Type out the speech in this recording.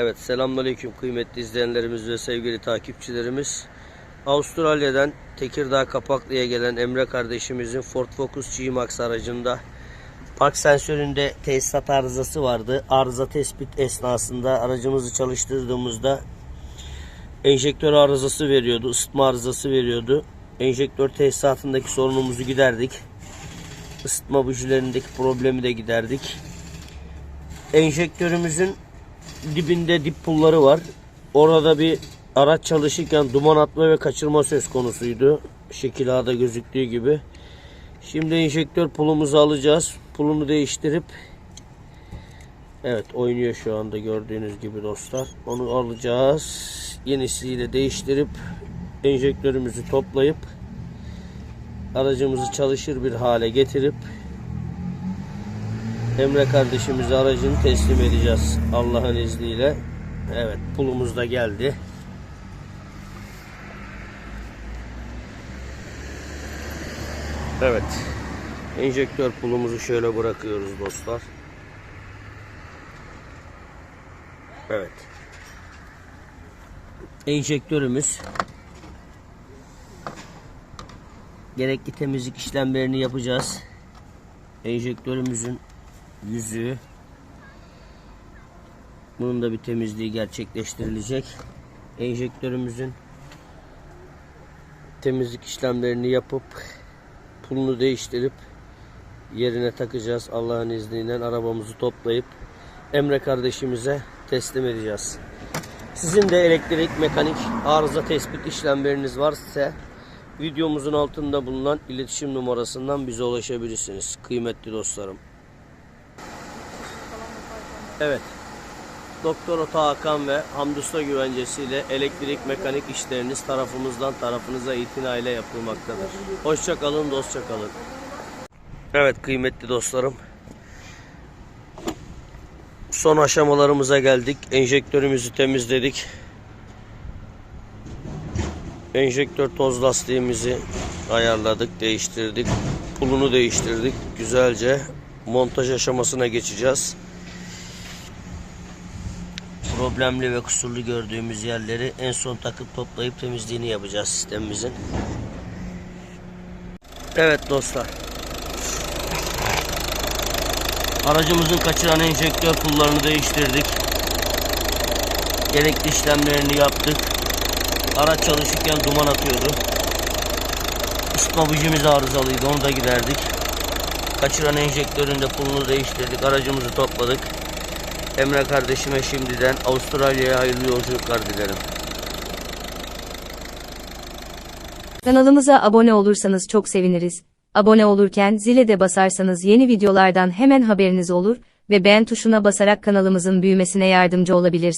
Evet selamünaleyküm kıymetli izleyenlerimiz ve sevgili takipçilerimiz. Avustralya'dan Tekirdağ Kapaklı'ya gelen Emre kardeşimizin Ford Focus G-Max aracında park sensöründe tesisat arızası vardı. Arıza tespit esnasında aracımızı çalıştırdığımızda enjektör arızası veriyordu, ısıtma arızası veriyordu. Enjektör tesisatındaki sorunumuzu giderdik. Isıtma bujilerindeki problemi de giderdik. Enjektörümüzün dibinde dip pulları var. Orada bir araç çalışırken duman atma ve kaçırma söz konusuydu. Şekil A'da gözüktüğü gibi. Şimdi enjektör pulumuzu alacağız. Pulunu değiştirip Evet oynuyor şu anda gördüğünüz gibi dostlar. Onu alacağız. Yenisiyle değiştirip enjektörümüzü toplayıp aracımızı çalışır bir hale getirip Emre kardeşimize aracını teslim edeceğiz Allah'ın izniyle. Evet pulumuz da geldi. Evet. Enjektör pulumuzu şöyle bırakıyoruz dostlar. Evet. Enjektörümüz gerekli temizlik işlemlerini yapacağız. Enjektörümüzün yüzüğü bunun da bir temizliği gerçekleştirilecek. Enjektörümüzün temizlik işlemlerini yapıp pulunu değiştirip yerine takacağız. Allah'ın izniyle arabamızı toplayıp Emre kardeşimize teslim edeceğiz. Sizin de elektrik, mekanik, arıza tespit işlemleriniz varsa videomuzun altında bulunan iletişim numarasından bize ulaşabilirsiniz. Kıymetli dostlarım. Evet. Doktor Ota Hakan ve Hamdusta güvencesiyle elektrik mekanik işleriniz tarafımızdan tarafınıza itinayla yapılmaktadır. Hoşça kalın, dostça kalın. Evet kıymetli dostlarım. Son aşamalarımıza geldik. Enjektörümüzü temizledik. Enjektör toz lastiğimizi ayarladık, değiştirdik. Pulunu değiştirdik. Güzelce montaj aşamasına geçeceğiz. Problemli ve kusurlu gördüğümüz yerleri en son takıp toplayıp temizliğini yapacağız sistemimizin. Evet dostlar. Aracımızın kaçıran enjektör pullarını değiştirdik. Gerekli işlemlerini yaptık. Araç çalışırken duman atıyordu. Isıtma bujimiz arızalıydı onu da giderdik. Kaçıran enjektörün de pulunu değiştirdik. Aracımızı topladık. Emre kardeşime şimdiden Avustralya'ya hayırlı yolculuklar dilerim. Kanalımıza abone olursanız çok seviniriz. Abone olurken zile de basarsanız yeni videolardan hemen haberiniz olur ve beğen tuşuna basarak kanalımızın büyümesine yardımcı olabilirsiniz.